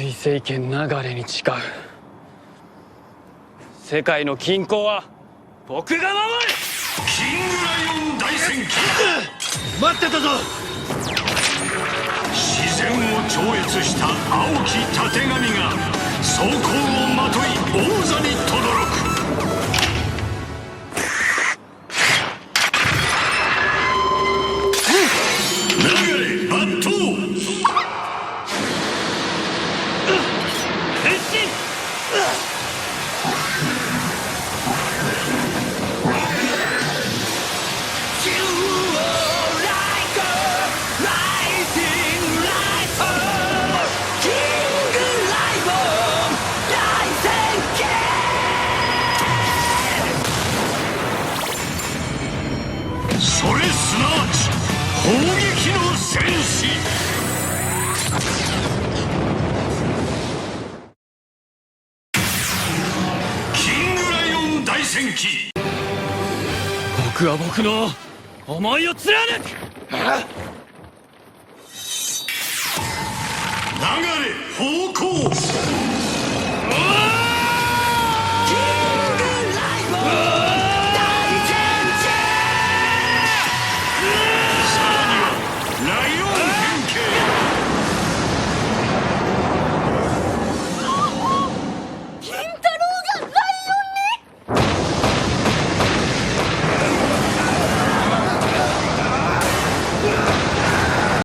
水星圏流れに誓う。世界の均衡は僕が守る。キングライオン大戦記。待ってたぞ。自然を超越した青きたてがみが装甲それすなわち砲撃の戦士気。僕は僕の思いを貫く。流れ方向。